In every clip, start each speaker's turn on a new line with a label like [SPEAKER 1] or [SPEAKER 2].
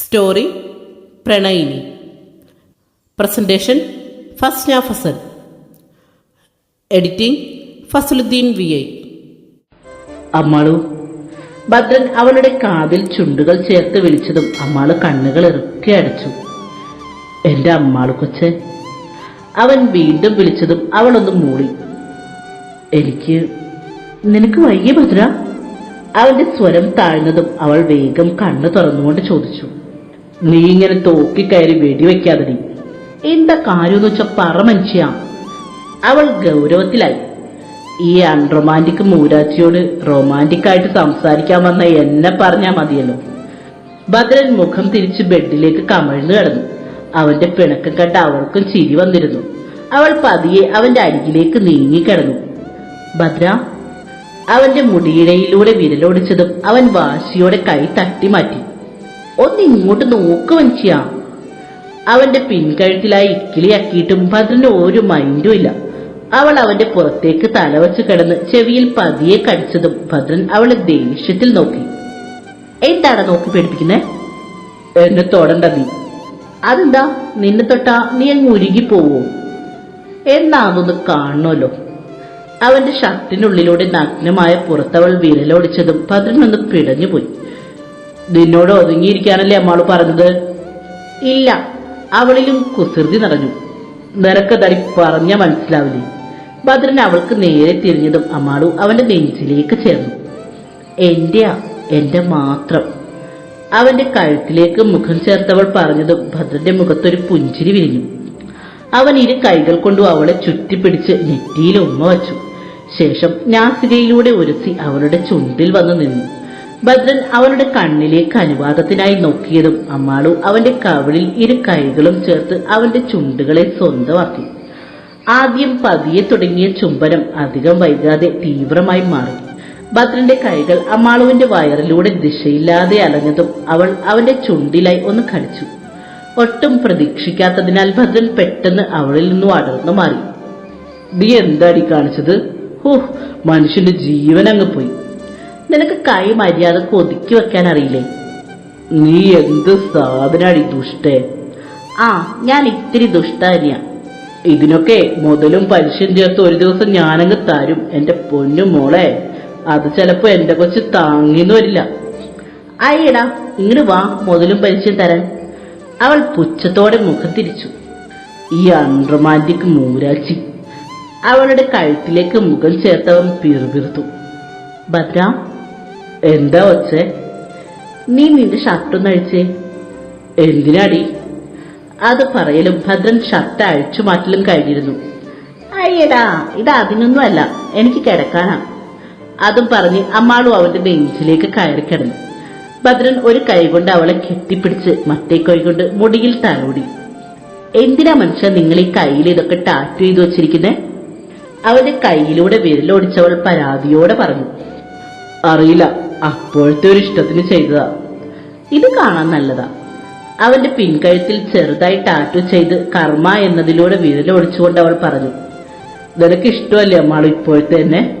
[SPEAKER 1] Story പ്രണയിനി. Presentation Fasna Fasal editing Fasaluddin V I.
[SPEAKER 2] Ammalu Bhadran അവളുടെ കാതിൽ ചുണ്ടുകൾ ചേർത്ത് വിളിച്ചതും അമ്മാൾ കണ്ണുകൾ ഇറുക്കി അടച്ചു. എന്റെ അമ്മാൾ കൊച്ച് അവൻ വീണ്ടും വിളിച്ചതും അവളൊന്ന് മൂളി. എനിക്ക് നിനക്ക് വയ്യ ഭദ്ര? അവന്റെ സ്വരം താഴ്ന്നതും അവൾ വേഗം കണ്ണു തുറന്നുകൊണ്ട് ചോദിച്ചു. നീ ഇങ്ങനെ തോക്കിക്കയറി വെടിവെക്കാതെ എന്താ കാര്യമെന്ന് വെച്ച പറ മനുഷ്യ. അവൾ ഗൗരവത്തിലായി. ഈ അൺറൊമാന്റിക് മൂരാച്ചിയോട് റൊമാന്റിക് ആയിട്ട് സംസാരിക്കാൻ വന്ന എന്നെ പറഞ്ഞാ മതിയല്ലോ. ഭദ്രൻ മുഖം തിരിച്ച് ബെഡിലേക്ക് കമഴ്ന്നു കിടന്നു. അവന്റെ പിണക്കം കണ്ട അവൾക്കും ചിരി വന്നിരുന്നു. അവൾ പതിയെ അവന്റെ അരികിലേക്ക് നീങ്ങിക്കിടന്നു ഭദ്ര അവന്റെ മുടിയിഴയിലൂടെ വിരലോടിച്ചതും അവൻ വാശിയോടെ കൈ തട്ടി മാറ്റി. ഒന്ന് ഇങ്ങോട്ട് നോക്ക് മനുഷ്യ. അവന്റെ പിൻകഴുത്തിലായി ഇക്കിളിയാക്കിയിട്ടും ഭദ്രന് ഒരു മൈൻഡും ഇല്ല. അവൾ അവന്റെ പുറത്തേക്ക് തലവച്ച് കിടന്ന് ചെവിയിൽ പതിയെ കടിച്ചതും ഭദ്രൻ അവളെ ദേഷ്യത്തിൽ നോക്കി. എന്താണ് നോക്കി പേടിപ്പിക്കുന്നേ? എന്നെ തൊടണ്ട നീ. അതെന്താ? നിന്നെ തൊട്ടാ നീ അങ്ങ് ഉരുകി പോവോ? എന്നാണെന്ന് കാണണമല്ലോ. അവന്റെ ഷർട്ടിനുള്ളിലൂടെ നഗ്നമായ പുറത്തവൾ വിരലോടിച്ചതും ഭദ്രനൊന്ന് പിടഞ്ഞുപോയി. നിന്നോട് ഒതുങ്ങിയിരിക്കാനല്ലേ അമ്മാൾ പറഞ്ഞത്? ഇല്ല. അവളിലും കുസൃതി നിറഞ്ഞു. നിനക്കതടി പറഞ്ഞ മനസ്സിലാവില്ലേ? ഭദ്രൻ അവൾക്ക് നേരെ തിരിഞ്ഞതും അമ്മാളു അവന്റെ നെഞ്ചിലേക്ക് ചേർന്നു. എന്റെയാ? എന്റെ മാത്രം. അവന്റെ കഴുത്തിലേക്ക് മുഖം ചേർത്തവൾ പറഞ്ഞതും ഭദ്രന്റെ മുഖത്തൊരു പുഞ്ചിരി വിരിഞ്ഞു. അവൻ ഇരു കൈകൾ കൊണ്ടു അവളെ ചുറ്റിപ്പിടിച്ച് നെറ്റിയിൽ ഉമ്മ വച്ചു. ശേഷം നാസികയിലൂടെ ഉരസി അവളുടെ ചുണ്ടിൽ വന്നു നിന്നു. ഭദ്രൻ അവളുടെ കണ്ണിലേക്ക് അനുവാദത്തിനായി നോക്കിയതും അമ്മാളു അവന്റെ കവിളിൽ ഇരു കൈകളും ചേർത്ത് അവന്റെ ചുണ്ടുകളെ സ്വന്തമാക്കി. ആദ്യം പതിയെ തുടങ്ങിയ ചുംബനം അധികം വൈകാതെ തീവ്രമായി മാറി. ഭദ്രന്റെ കൈകൾ അമ്മാളുവിന്റെ വയറിലൂടെ ദിശയില്ലാതെ അലഞ്ഞതും അവൾ അവന്റെ ചുണ്ടിലായി ഒന്ന് കടിച്ചു. ഒട്ടും പ്രതീക്ഷിക്കാത്തതിനാൽ ഭദ്രൻ പെട്ടെന്ന് അവളിൽ നിന്നും അടർന്നു മാറി. നീ എന്താടി കാണിച്ചത്? ഹോ മനുഷ്യന്റെ ജീവൻ അങ്ങ് പോയി. നിനക്ക് കൈ മര്യാദ ഒതുക്കി വെക്കാൻ അറിയില്ലേ? നീ എന്ത് സാധനാടി ദുഷ്ടേ? ആ ഞാൻ ഇത്തിരി ദുഷ്ട തന്നെയാ ഇതിനൊക്കെ മുതലും പലിശയും ചേർത്ത് ഒരു ദിവസം ഞാനങ്ങ് തരും എന്റെ പൊന്നു മോളെ. അത് ചിലപ്പോ എന്റെ കൊച്ച് താങ്ങിന്ന് വരില്ല. അയ്യടാ ഇങ്ങോട്ട് വാ മുതലും പലിശയും തരാൻ. അവൾ പുച്ഛത്തോടെ മുഖം തിരിച്ചു ഈ അൺറൊമാന്റിക് മൂരാച്ചി. അവളുടെ കഴുത്തിലേക്ക് മുഖം ചേർത്തവൻ പിറുപിറുത്തു. ഭദ്ര എന്താ വച്ചേ? നീ നിന്റെ ഷർട്ടൊന്ന് അഴിച്ചേ. എന്തിനാടി? അത് പറയലും ഭദ്രൻ ഷർട്ട് അഴിച്ചു മാറ്റലും കഴിഞ്ഞിരുന്നു. അയ്യടാ ഇത് അതിനൊന്നും അല്ല എനിക്ക് കിടക്കാനാ. അതും പറഞ്ഞ് അമ്മാളും അവന്റെ നെഞ്ചിലേക്ക് കയറി കിടന്നു. ഭദ്രൻ ഒരു കൈ കൊണ്ട് അവളെ കെട്ടിപ്പിടിച്ച് മറ്റേ കൈ കൊണ്ട് മുടിയിൽ തലോടി. എന്തിനാ മനുഷ്യ നിങ്ങൾ ഈ കയ്യിൽ ഇതൊക്കെ ടാറ്റു ചെയ്തു വച്ചിരിക്കുന്നേ? അവന്റെ കയ്യിലൂടെ വിരലോടിച്ചവൾ പരാതിയോടെ പറഞ്ഞു. അറിയില്ല. അപ്പോഴത്തെ ഒരു ഇഷ്ടത്തിന് ചെയ്തതാ. ഇത് കാണാൻ നല്ലതാ. അവന്റെ പിൻകഴുത്തിൽ ചെറുതായി ടാറ്റു ചെയ്ത് കർമ്മ എന്നതിലൂടെ വിരലൊടിച്ചുകൊണ്ട് അവൾ പറഞ്ഞു നിനക്ക് ഇഷ്ടമല്ലേ അമ്മ ഇപ്പോഴത്തെ തന്നെ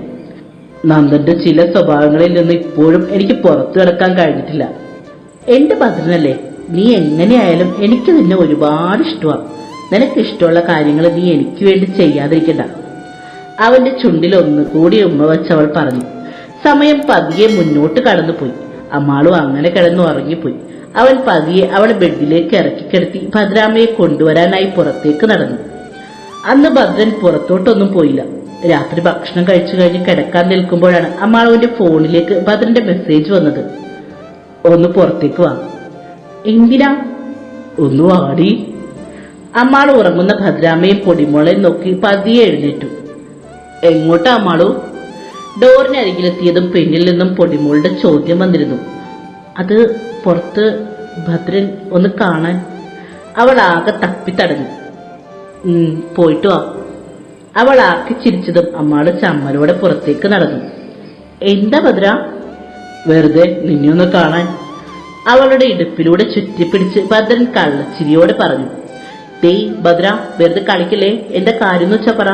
[SPEAKER 2] നന്ദന്റെ ചില സ്വഭാവങ്ങളിൽ നിന്ന് ഇപ്പോഴും എനിക്ക് പുറത്തു കിടക്കാൻ കഴിഞ്ഞിട്ടില്ല. എന്റെ ഭദ്രനല്ലേ നീ എങ്ങനെയായാലും എനിക്ക് നിന്നെ ഒരുപാട് ഇഷ്ടമാണ് നിനക്ക് ഇഷ്ടമുള്ള കാര്യങ്ങൾ നീ എനിക്ക് വേണ്ടി ചെയ്യാതിരിക്കണ്ട. അവന്റെ ചുണ്ടിൽ ഒന്ന് കൂടി ഉമ്മ വെച്ചവൾ പറഞ്ഞു സമയം പതിയെ മുന്നോട്ട് കടന്നുപോയി. അമ്മാളും അങ്ങനെ കിടന്നു ഉറങ്ങിപ്പോയി. അവൻ പതിയെ അവളെ ബെഡിലേക്ക് ഇറക്കി കിടത്തി ഭദ്രാമയെ കൊണ്ടുവരാനായി പുറത്തേക്ക് നടന്നു. അന്ന് ഭദ്രൻ പുറത്തോട്ടൊന്നും പോയില്ല. രാത്രി ഭക്ഷണം കഴിച്ചു കഴിഞ്ഞ് കിടക്കാൻ നിൽക്കുമ്പോഴാണ് അമ്മാളുവിന്റെ ഫോണിലേക്ക് ഭദ്രന്റെ മെസ്സേജ് വന്നത്. ഒന്ന് പുറത്തേക്ക് വാ. എന്തിനാ? ഒന്ന് വാടി. അമ്മാൾ ഉറങ്ങുന്ന ഭദ്രാമയും പൊടിമോളെ നോക്കി പതിയെ എഴുന്നേറ്റു. എങ്ങോട്ടാ അമ്മാളു? ഡോറിനരികിലെത്തിയതും പെണ്ണിൽ നിന്നും പൊടിമോളുടെ ചോദ്യം വന്നിരുന്നു. അത് പുറത്ത് ഭദ്രൻ ഒന്ന് കാണാൻ അവൾ ആകെ തപ്പിത്തടഞ്ഞു. പോയിട്ടു അവൾ ആക്കി ചിരിച്ചതും അമ്മാൾ ചമ്മലോടെ പുറത്തേക്ക് നടന്നു. എന്താ ഭദ്ര? വെറുതെ നിന്നെ ഒന്ന് കാണാൻ. അവളുടെ ഇടുപ്പിലൂടെ ചുറ്റിപ്പിടിച്ച് ഭദ്രൻ കള്ളച്ചിരിയോടെ പറഞ്ഞു. ടേയ് ഭദ്ര വെറുതെ കളിക്കില്ലേ? എന്താ കാര്യം എന്ന് വെച്ചാ പറ.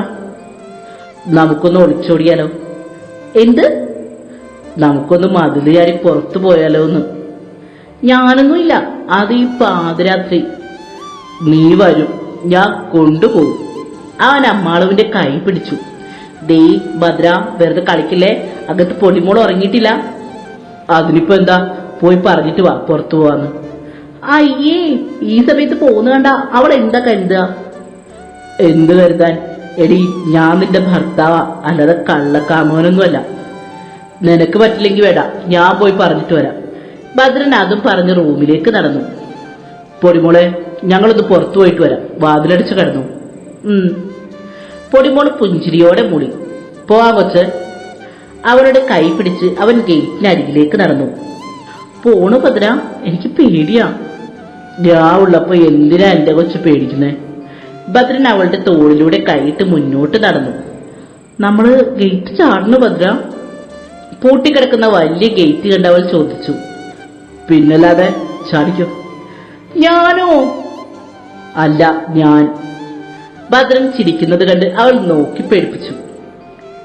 [SPEAKER 2] നമുക്കൊന്ന് ഒളിച്ചോടിയാലോ? എന്ത്? നമുക്കൊന്ന് മതിൽ പുറത്തു പോയാലോ എന്ന് ഞാനൊന്നുമില്ല. അത് ഈ പാതിരാത്രി. നീ വരും. ഞാൻ കൊണ്ടുപോകും. അവൻ അമ്മാളുവിന്റെ കൈ പിടിച്ചു. ദേ ഭദ്ര വെറുതെ കളിക്കില്ലേ? അകത്ത് പൊടിമോൾ ഉറങ്ങിയിട്ടില്ല. അതിനിപ്പോ എന്താ? പോയി പറഞ്ഞിട്ട് വാ പുറത്തു പോവാന്ന്. അയ്യേ ഈ സമയത്ത് പോകുന്ന കണ്ട അവൾ എന്താ കരുതുക? എന്ത് കരുതാൻ? എടി ഞാൻ നിന്റെ ഭർത്താവ. അല്ലാതെ കള്ളക്കാമോനൊന്നുമല്ല നിനക്ക് പറ്റില്ലെങ്കിൽ വേണ്ട ഞാൻ പോയി പറഞ്ഞിട്ട് വരാം. ഭദ്രൻ അതും പറഞ്ഞ് റൂമിലേക്ക് നടന്നു. പൊടിമോളെ ഞങ്ങളൊന്ന് പുറത്തു പോയിട്ട് വരാം. വാതിലടിച്ച് കിടന്നു. പൊടിമോൾ പുഞ്ചിരിയോടെ മൂളി പോവാ കൊച്ച്. അവളുടെ കൈ പിടിച്ച് അവൻ ഗേറ്റിനരികിലേക്ക് നടന്നു. പോണു ഭദ്ര. എനിക്ക് പേടിയാ. ഞാൻ ഉള്ളപ്പോ എന്തിനാ എന്റെ കൊച്ചു പേടിക്കുന്നേ? ഭദ്രൻ അവളുടെ തോളിലൂടെ കൈയിട്ട് മുന്നോട്ട് നടന്നു. നമ്മൾ ഗേറ്റ് ചാടണു ഭദ്ര. പൂട്ടിക്കിടക്കുന്ന വലിയ ഗേറ്റ് കണ്ട് അവൾ ചോദിച്ചു. പിന്നല്ലാതെ ചാടിക്കോ? ഞാനോ? അല്ല ഞാൻ. ഭദ്രൻ ചിരിക്കുന്നത് കണ്ട് അവൾ നോക്കി പേടിപ്പിച്ചു.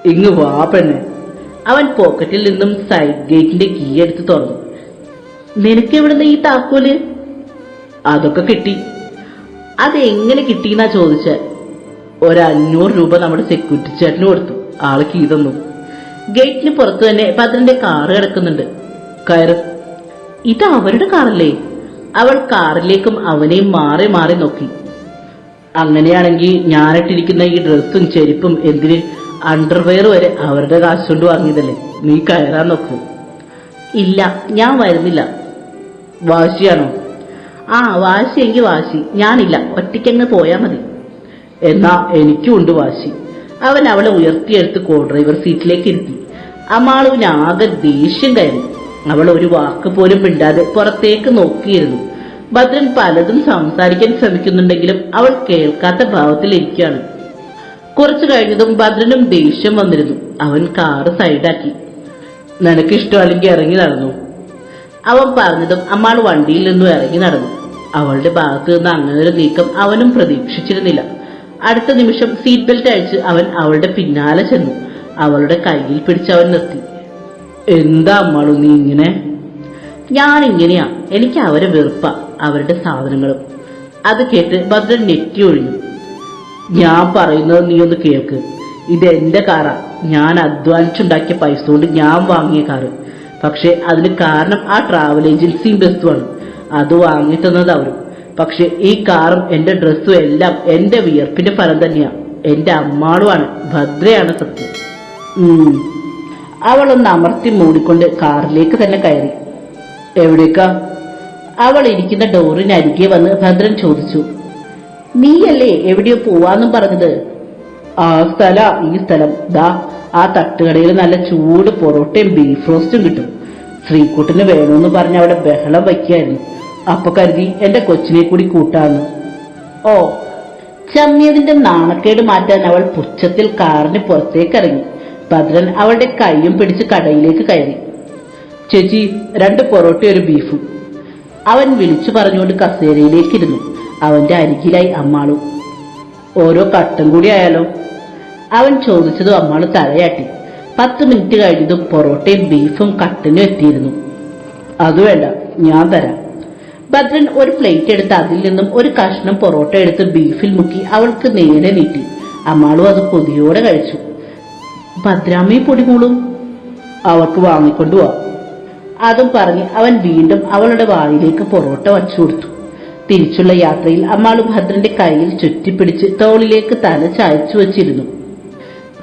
[SPEAKER 2] ഇങ്ങ് വാ പെണ്ണെ. അവൻ പോക്കറ്റിൽ നിന്നും സൈഡ് ഗേറ്റിന്റെ കീ എടുത്ത് തുറന്നു. നിനക്ക് എവിടുന്ന് ഈ താക്കോൽ? അതൊക്കെ കിട്ടി. അതെങ്ങനെ കിട്ടിയെന്നാ ചോദിച്ച. ഒരു അഞ്ഞൂറ് രൂപ നമ്മുടെ സെക്യൂരിറ്റി ചേട്ടന് കൊടുത്തു. ആൾ കീ തന്നു. ഗേറ്റിന് പുറത്തു തന്നെ പതിനെ കാറ് കിടക്കുന്നുണ്ട്. കയറ്. ഇത് അവരുടെ കാറല്ലേ? അവൾ കാറിലേക്കും അവനെയും മാറി മാറി നോക്കി. അങ്ങനെയാണെങ്കിൽ ഞാനിട്ടിരിക്കുന്ന ഈ ഡ്രസ്സും ചെരുപ്പും എന്തിന് അണ്ടർവെയർ വരെ അവരുടെ കാശ് കൊണ്ട് വാങ്ങിയതല്ലേ? നീ കയറാൻ നോക്കൂ. ഇല്ല ഞാൻ വരുന്നില്ല. വാശിയാണോ? ആ വാശിയെങ്കിൽ വാശി. ഞാനില്ല. ഒറ്റയ്ക്കങ്ങ് പോയാൽ മതി. എന്നാ എനിക്കും ഉണ്ട് വാശി. അവൻ അവളെ ഉയർത്തിയെടുത്ത് കോ ഡ്രൈവർ സീറ്റിലേക്ക് ഇരുത്തി. അമാളുവിന് ആകെ ദേഷ്യം കയറി. അവൾ ഒരു വാക്ക് പോലും മിണ്ടാതെ പുറത്തേക്ക് നോക്കിയിരുന്നു. ഭദ്രൻ പലതും സംസാരിക്കാൻ ശ്രമിക്കുന്നുണ്ടെങ്കിലും അവൾ കേൾക്കാത്ത ഭാവത്തിലിരിക്കുകയാണ് കുറച്ചു കഴിഞ്ഞതും ഭദ്രനും ദേഷ്യം വന്നിരുന്നു. അവൻ കാറ് സൈഡാക്കി നിനക്കിഷ്ടമല്ലെങ്കിൽ ഇറങ്ങി നടന്നു? അവൻ പറഞ്ഞതും അമ്മാൾ വണ്ടിയിൽ നിന്നും ഇറങ്ങി നടന്നു. അവളുടെ ഭാഗത്ത് നിന്ന് അങ്ങനെ നീക്കം അവനും പ്രതീക്ഷിച്ചിരുന്നില്ല. അടുത്ത നിമിഷം സീറ്റ് ബെൽറ്റ് അഴിച്ച് അവൻ അവളുടെ പിന്നാലെ ചെന്നു. അവളുടെ കയ്യിൽ പിടിച്ച് അവൻ നിർത്തി. എന്താ അമ്മാളു നീ ഇങ്ങനെ? ഞാൻ ഇങ്ങനെയാ. എനിക്ക് അവരെ വെറുപ്പ അവരുടെ സാധനങ്ങളും. അത് കേട്ട് ഭദ്രൻ നെറ്റി ഒഴിഞ്ഞു. ഞാൻ പറയുന്നത് നീ ഒന്ന് കേൾക്ക്. ഇത് എന്റെ കാറാ. ഞാൻ അധ്വാനിച്ചുണ്ടാക്കിയ പൈസ കൊണ്ട് ഞാൻ വാങ്ങിയ കാറ്. പക്ഷെ അതിന് കാരണം ആ ട്രാവൽ ഏജൻസിയും ബസ്സുമാണ് അത് വാങ്ങി തന്നത് അവരും. പക്ഷെ ഈ കാറും എന്റെ ഡ്രസ്സും എല്ലാം എന്റെ വിയർപ്പിന്റെ ഫലം തന്നെയാ. എന്റെ അമ്മാളുമാണ് ഭദ്രയാണ് സത്യം. അവളൊന്ന് അമർത്തി മൂടിക്കൊണ്ട് കാറിലേക്ക് തന്നെ കയറി. എവിടേക്കാ? അവൾ ഇരിക്കുന്ന ഡോറിനരികെ വന്ന് ഭദ്രൻ ചോദിച്ചു നീയല്ലേ എവിടെയോ പോവാന്നും പറഞ്ഞത്? ആ സ്ഥല ഈ സ്ഥലം. ദാ ആ തട്ടുകടയിൽ നല്ല ചൂട് പൊറോട്ടയും ബീഫ് റോസ്റ്റും കിട്ടും. ശ്രീകുട്ടിന് വേണമെന്ന് പറഞ്ഞ് അവിടെ ബഹളം വയ്ക്കായിരുന്നു. അപ്പൊ കരുതി എന്റെ കൊച്ചിനെ കൂടി കൂട്ടാന്ന്. ഓ ചമ്മിയതിന്റെ നാണക്കേട് മാറ്റാൻ അവൾ പുച്ഛത്തിൽ കാറിന് പുറത്തേക്കിറങ്ങി. ഭദ്രൻ അവളുടെ കൈയും പിടിച്ച് കടയിലേക്ക് കയറി. ചേച്ചി രണ്ട് പൊറോട്ട ഒരു ബീഫും. അവൻ വിളിച്ചു പറഞ്ഞുകൊണ്ട് കസേരയിലേക്കിരുന്നു. അവന്റെ അരികിലായി അമ്മാളു. ഓരോ കട്ടം കൂടി ആയാലോ? അവൻ ചോദിച്ചതും അമ്മാൾ തലയാട്ടി. പത്ത് മിനിറ്റ് കഴിഞ്ഞതും പൊറോട്ടയും ബീഫും കട്ടിനും എത്തിയിരുന്നു. അത് വേണ്ട ഞാൻ തരാം. ഭദ്രൻ ഒരു പ്ലേറ്റ് എടുത്ത് അതിൽ നിന്നും ഒരു കഷ്ണം പൊറോട്ട എടുത്ത് ബീഫിൽ മുക്കി അവൾക്ക് നേരെ നീട്ടി. അമ്മാളും അത് കൊതിയോടെ കഴിച്ചു. ഭദ്രാമ്മയും പൊടിമോളും അവൾക്ക് വാങ്ങിക്കൊണ്ടു അതും പറഞ്ഞ് അവൻ വീണ്ടും അവളുടെ വായിലേക്ക് പൊറോട്ട വച്ചു കൊടുത്തു. തിരിച്ചുള്ള യാത്രയിൽ അമ്മാളും ഭദ്രന്റെ കയ്യിൽ ചുറ്റിപ്പിടിച്ച് തോളിലേക്ക് തല ചായച്ചു വച്ചിരുന്നു.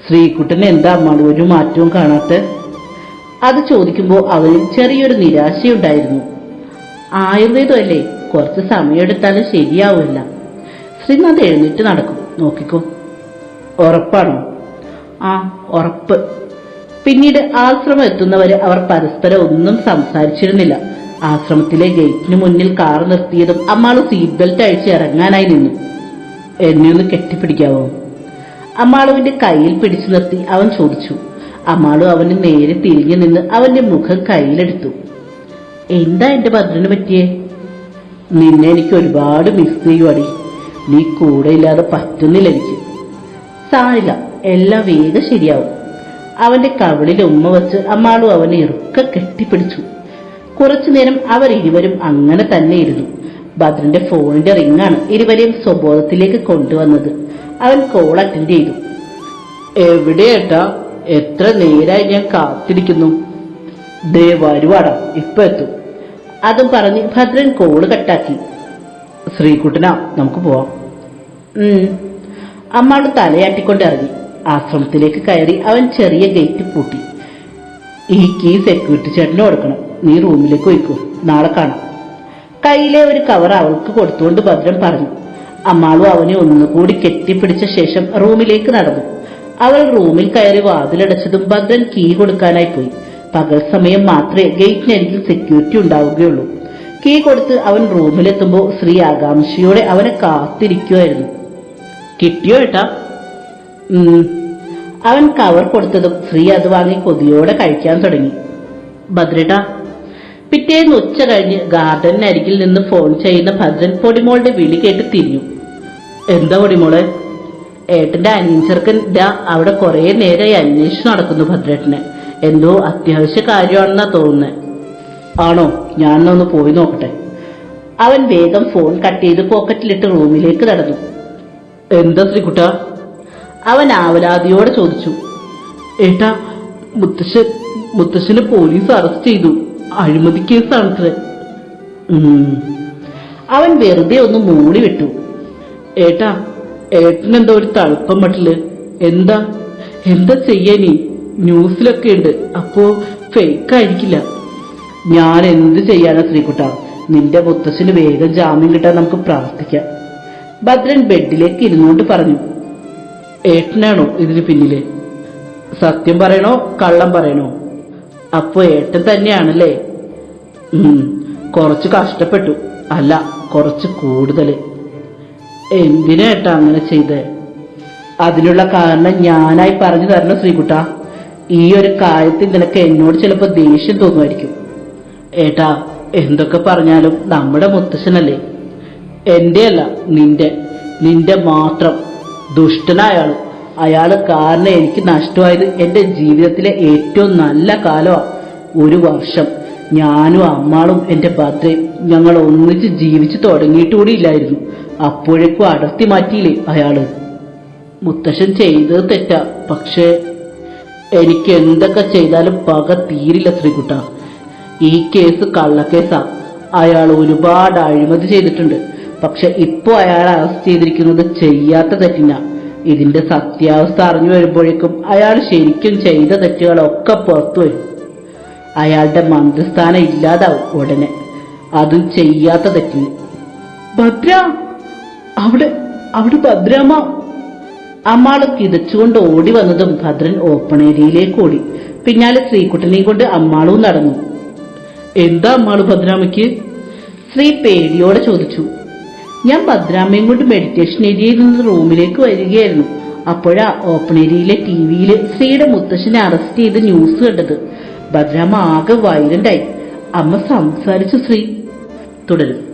[SPEAKER 2] ശ്രീകുട്ടൻ എന്താ അമ്മാൾ ഒരു മാറ്റവും കാണാത്ത? അത് ചോദിക്കുമ്പോൾ അവന് ചെറിയൊരു നിരാശയുണ്ടായിരുന്നു. ആയുർവേദമല്ലേ? കുറച്ച് സമയമെടുത്താലും ശരിയാവില്ല. ശ്രീനാഥ് എഴുന്നേറ്റ് നടക്കും. നോക്കിക്കോ. ഉറപ്പാണോ? ആ ഉറപ്പ്. പിന്നീട് ആശ്രമം എത്തുന്നവരെ അവർ പരസ്പരം ഒന്നും സംസാരിച്ചിരുന്നില്ല. ആശ്രമത്തിലെ ഗേറ്റിന് മുന്നിൽ കാർ നിർത്തിയതും അമ്മാൾ സീറ്റ് ബെൽറ്റ് അഴിച്ച് ഇറങ്ങാനായി നിന്നു. എന്നെ ഒന്ന് കെട്ടിപ്പിടിക്കാവോ? അമ്മാളുവിന്റെ കയ്യിൽ പിടിച്ചു നിർത്തി അവൻ ചോദിച്ചു. അമ്മാളു അവന് നേരെ തിരിഞ്ഞു നിന്ന് അവന്റെ മുഖം കയ്യിലെടുത്തു. എന്താ എന്റെ ഭദ്രന് പറ്റിയേ? നിന്നെ എനിക്ക് ഒരുപാട് മിസ് ചെയ്യുവാടി. നീ കൂടെ ഇല്ലാതെ പറ്റുന്നില്ല എനിക്ക്. സാരില്ല എല്ലാം വേഗം ശരിയാവും. അവന്റെ കവിളിൽ ഉമ്മ വെച്ച് അമ്മാളും അവനെ ഇറുക്ക കെട്ടിപ്പിടിച്ചു. കുറച്ചു നേരം അവർ ഇരുവരും അങ്ങനെ തന്നെ ഇരുന്നു. ഭദ്രന്റെ ഫോണിന്റെ റിങ്ങാണ് ഇരുവരെയും സ്വബോധത്തിലേക്ക് കൊണ്ടുവന്നത്. അവൻ കോൾ അറ്റൻഡ് ചെയ്തു. എവിടെയേട്ടാ എത്ര നേരായി ഞാൻ കാത്തിരിക്കുന്നു. ദേ വരുവാടാ. ഇപ്പൊ എത്തും. അതും പറഞ്ഞ് ഭദ്രൻ കോൾ കട്ടാക്കി. ശ്രീകുട്ടന നമുക്ക് പോവാം. അമ്മാട് തലയാട്ടിക്കൊണ്ട് ഇറങ്ങി. ആശ്രമത്തിലേക്ക് കയറി അവൻ ചെറിയ ഗേറ്റ് പൂട്ടി. ഈ കീ സെക്യൂരിറ്റി ചേട്ടന് കൊടുക്കണം. നീ റൂമിലേക്ക് ഒഴിക്കൂ നാളെ കാണാം. കയ്യിലെ ഒരു കവർ അവൾക്ക് കൊടുത്തുകൊണ്ട് ഭദ്രൻ പറഞ്ഞു. അമ്മാളും അവനെ ഒന്നുകൂടി കെട്ടിപ്പിടിച്ച ശേഷം റൂമിലേക്ക് നടന്നു. അവൾ റൂമിൽ കയറി വാതിലടച്ചതും ഭദ്രൻ കീ കൊടുക്കാനായി പോയി. പകൽ സമയം മാത്രമേ ഗേറ്റിനരികിൽ സെക്യൂരിറ്റി ഉണ്ടാവുകയുള്ളൂ. കീ കൊടുത്ത് അവൻ റൂമിലെത്തുമ്പോൾ ശ്രീ ആകാംക്ഷയോടെ അവനെ കാത്തിരിക്കുമായിരുന്നു കിട്ടിയോ ഏട്ടാ? അവൻ കവർ കൊടുത്തതും ശ്രീ അത് വാങ്ങി കൊതിയോടെ കഴിക്കാൻ തുടങ്ങി. ഭദ്രേട്ടാ പിറ്റേന്ന് ഉച്ച കഴിഞ്ഞ് ഗാർഡനരികിൽ നിന്ന് ഫോൺ ചെയ്യുന്ന ഭദ്രൻ പൊടിമോളുടെ വിളി കേട്ട് തിരിഞ്ഞു. എന്താ പൊടിമോളെ? ഏട്ടന്റെ അനീഞ്ചർക്കൻ അവിടെ കുറെ നേരമായി അന്വേഷിച്ചു നടക്കുന്നു ഭദ്രേട്ടനെ. എന്തോ അത്യാവശ്യ കാര്യമാണെന്നാ തോന്നുന്നത് ആണോ? ഞാനൊന്ന് പോയി നോക്കട്ടെ. അവൻ വേഗം ഫോൺ കട്ട് ചെയ്ത് പോക്കറ്റിലിട്ട് റൂമിലേക്ക് നടന്നു. എന്താ ശ്രീകുട്ട? അവൻ ആവലാതിയോടെ ചോദിച്ചു. ഏട്ടാ മുത്തശ്ശൻ മുത്തശ്ശനെ പോലീസ് അറസ്റ്റ് ചെയ്തു. അഴിമതി കേസാണത്രേ. അവൻ വെറുതെ ഒന്ന് മൂളി വിട്ടു. ഏട്ടാ ഏട്ടനെന്തോ ഒരു തളുപ്പം മട്ടിൽ എന്താ? എന്താ ചെയ്യാനീ ന്യൂസിലൊക്കെ ഉണ്ട്. അപ്പോ ഫേക്ക് ആയിരിക്കില്ല. ഞാൻ എന്ത് ചെയ്യാനാ ശ്രീകുട്ട? നിന്റെ മുത്തശ്ശന് വേഗം ജാമ്യം കിട്ടാൻ നമുക്ക് പ്രാർത്ഥിക്കാം. ഭദ്രൻ ബെഡിലേക്ക് ഇരുന്നുകൊണ്ട് പറഞ്ഞു ഏട്ടനാണോ ഇതിന് പിന്നിൽ? സത്യം പറയണോ കള്ളം പറയണോ? അപ്പോ ഏട്ടൻ തന്നെയാണല്ലേ? കുറച്ച് കഷ്ടപ്പെട്ടു. അല്ല കുറച്ച് കൂടുതൽ എന്തിനാ ഏട്ടാ അങ്ങനെ ചെയ്തേ? അതിനുള്ള കാരണം ഞാനായി പറഞ്ഞു തരണം ശ്രീകുട്ട. ഈ ഒരു കാര്യത്തിൽ നിനക്ക് എന്നോട് ചിലപ്പോൾ ദേഷ്യം തോന്നുമായിരിക്കും. ഏട്ടാ എന്തൊക്കെ പറഞ്ഞാലും നമ്മുടെ മുത്തശ്ശനല്ലേ? എന്റെ അല്ല നിന്റെ. നിന്റെ മാത്രം. ദുഷ്ടനായാൾ അയാൾ കാരണം എനിക്ക് നഷ്ടമായത് എന്റെ ജീവിതത്തിലെ ഏറ്റവും നല്ല കാലമാണ് ഒരു വർഷം. ഞാനും അമ്മാളും എന്റെ ഭദ്രയും ഞങ്ങൾ ഒന്നിച്ച് ജീവിച്ചു തുടങ്ങിയിട്ടുകൂടി ഇല്ലായിരുന്നു. അപ്പോഴേക്കും അടർത്തി മാറ്റിയില്ലേ അയാൾ? മുത്തശ്ശൻ ചെയ്തത് തെറ്റാ. പക്ഷേ എനിക്ക് എന്തൊക്കെ ചെയ്താലും പക തീരില്ല ശ്രീകുട്ട. ഈ കേസ് കള്ളക്കേസാ അയാൾ ഒരുപാട് അഴിമതി ചെയ്തിട്ടുണ്ട്. പക്ഷെ ഇപ്പോ അയാൾ അറസ്റ്റ് ചെയ്തിരിക്കുന്നത് ചെയ്യാത്ത തെറ്റിന. ഇതിന്റെ സത്യാവസ്ഥ അറിഞ്ഞു വരുമ്പോഴേക്കും അയാൾ ശരിക്കും ചെയ്ത തെറ്റുകളൊക്കെ പുറത്തു വരും. അയാളുടെ മന്ത്രിസ്ഥാനം ഇല്ലാതാവും ഉടനെ. അതും ചെയ്യാത്ത തെറ്റിന്. ഭദ്ര! അവിടെ അവിടെ ഭദ്രാമ്മ അമ്മാൾ കിതച്ചുകൊണ്ട് ഓടി വന്നതും ഭദ്രൻ ഓപ്പൺ ഏരിയയിലേക്ക് ഓടി. പിന്നാലെ ശ്രീകുട്ടനെയും കൊണ്ട് അമ്മാളും നടന്നു. എന്താ അമ്മാൾ ഭദ്രാമയ്ക്ക് ശ്രീ പേടിയോടെ ചോദിച്ചു. ഞാൻ ഭദ്രാമ്മയും കൊണ്ട് മെഡിറ്റേഷൻ ഏരിയയിൽ നിന്ന് റൂമിലേക്ക് വരികയായിരുന്നു. അപ്പോഴാ ഓപ്പൺ ഏരിയയിലെ ടി വിയിൽ ശ്രീയുടെ മുത്തശ്ശനെ അറസ്റ്റ് ചെയ്ത് ന്യൂസ് കണ്ടത്. ഭദ്രാമ്മ ആകെ വയലന്റായി അമ്മ സംസാരിച്ചു ശ്രീ. തുടരും.